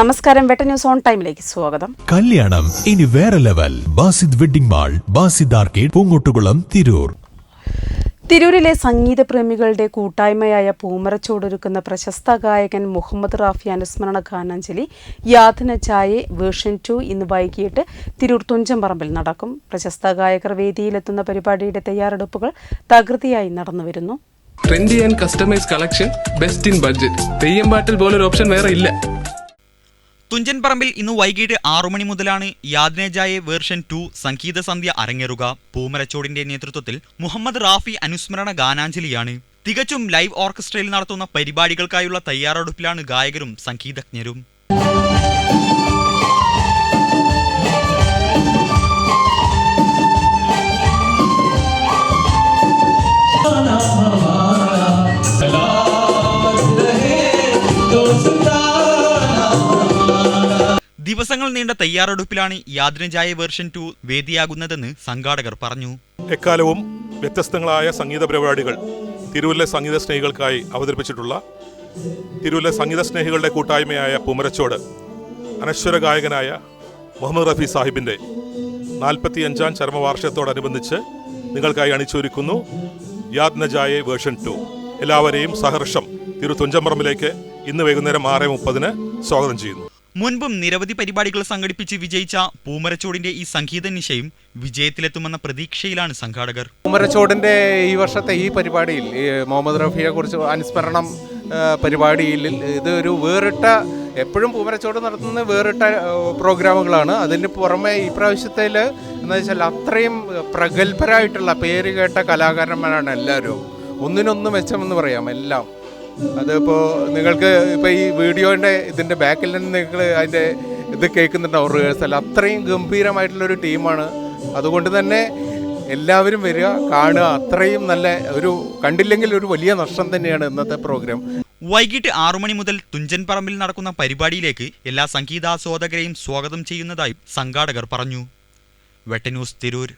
നമസ്കാരം. വെട്ട news on ടൈമിലേക്ക് സ്വാഗതം. കല്യാണം ഇനി വേറെ level. Basid wedding mall Basid arcade Poongottukulam Tirur. തിരൂരിലെ സംഗീത പ്രേമികളുടെ കൂട്ടായ്മയായ പൂമരച്ചോടൊരുക്കുന്ന പ്രശസ്ത ഗായകൻ മുഹമ്മദ് റാഫി അനുസ്മരണ ഗാനാഞ്ജലി യാതന ചായെ വേർഷൻ ടു ഇന്ന് വൈകിട്ട് തിരൂർ തുഞ്ചംപറമ്പിൽ നടക്കും. പ്രശസ്ത ഗായകർ വേദിയിലെത്തുന്ന പരിപാടിയുടെ തയ്യാറെടുപ്പുകൾ തകൃതിയായി നടന്നുവരുന്നു. Trendy and customise collection best in budget Theyyam പാട്ടിൽ പോലൊരു ഓപ്ഷൻ വേറെ ഇല്ല. തുഞ്ചൻ പറമ്പിൽ ഇന്ന് വൈകിട്ട് ആറു മണി മുതലാണ് യാദ്നേജായെ വേർഷൻ ടു സംഗീത സന്ധ്യ അരങ്ങേറുക. പൂമരച്ചോടിന്റെ നേതൃത്വത്തിൽ മുഹമ്മദ് റാഫി അനുസ്മരണ ഗാനാഞ്ജലിയാണ്. തികച്ചും ലൈവ് ഓർക്കസ്ട്രയിൽ നടത്തുന്ന പരിപാടികൾക്കായുള്ള തയ്യാറെടുപ്പിലാണ് ഗായകരും സംഗീതജ്ഞരും. ദിവസങ്ങൾ നീണ്ട തയ്യാറെടുപ്പിലാണ് യാദ്നജായ വേർഷൻ ടു വേദിയാകുന്നതെന്ന് സംഘാടകർ പറഞ്ഞു. എക്കാലവും വ്യത്യസ്തങ്ങളായ സംഗീത പരിപാടികൾ തിരുവല്ല സംഗീത സ്നേഹികൾക്കായി അവതരിപ്പിച്ചിട്ടുള്ള തിരുവല്ല സംഗീത സ്നേഹികളുടെ കൂട്ടായ്മയായ പൂമരച്ചോട് അനശ്വര ഗായകനായ മുഹമ്മദ് റഫി സാഹിബിന്റെ നാൽപ്പത്തി അഞ്ചാം ചരമവാർഷികത്തോടനുബന്ധിച്ച് നിങ്ങൾക്കായി അണിച്ചൊരുക്കുന്നു യാദ്നജായെ വേർഷൻ ടു. എല്ലാവരെയും സഹർഷം തിരു തുഞ്ചമ്പറമ്പിലേക്ക് ഇന്ന് വൈകുന്നേരം ആറ് മുപ്പതിന് സ്വാഗതം ചെയ്യുന്നു. മുൻപും നിരവധി പരിപാടികൾ സംഘടിപ്പിച്ച് വിജയിച്ച പൂമരച്ചോടിന്റെ ഈ സംഗീത നിശയും വിജയത്തിലെത്തുമെന്ന പ്രതീക്ഷയിലാണ് സംഘാടകർ. പൂമരച്ചോടിന്റെ ഈ വർഷത്തെ ഈ പരിപാടിയിൽ മുഹമ്മദ് റഫിയെ കുറിച്ച് അനുസ്മരണം പരിപാടിയിൽ ഇത് ഒരു വേറിട്ട എപ്പോഴും പൂമരച്ചോട് നടത്തുന്ന വേറിട്ട പ്രോഗ്രാമുകളാണ്. അതിന് പുറമെ ഈ പ്രാവശ്യത്തിൽ എന്താ വെച്ചാൽ അത്രയും പ്രഗത്ഭരായിട്ടുള്ള പേര് കേട്ട കലാകാരന്മാരാണ് എല്ലാവരും. ഒന്നിനൊന്ന് മെച്ചമെന്ന് പറയാം എല്ലാം. അതിപ്പോൾ നിങ്ങൾക്ക് ഇപ്പോൾ ഈ വീഡിയോന്റെ ഇതിന്റെ ബാക്കിൽ നിന്ന് നിങ്ങൾ അതിന്റെ ഇത് കേൾക്കുന്നുണ്ടാവും റിഹേഴ്സൽ അത്രയും ഗംഭീരമായിട്ടുള്ളൊരു ടീമാണ്. അതുകൊണ്ട് തന്നെ എല്ലാവരും വരിക കാണുക. അത്രയും നല്ല ഒരു കണ്ടില്ലെങ്കിൽ ഒരു വലിയ നഷ്ടം തന്നെയാണ് ഇന്നത്തെ പ്രോഗ്രാം വൈകിട്ട് ആറു മണി മുതൽ തുഞ്ചൻ പറമ്പിൽ നടക്കുന്ന പരിപാടിയിലേക്ക് എല്ലാ സംഗീതാസ്വാദകരെയും സ്വാഗതം ചെയ്യുന്നതായും സംഘാടകർ പറഞ്ഞു. വെട്ടന്യൂസ് തിരൂർ.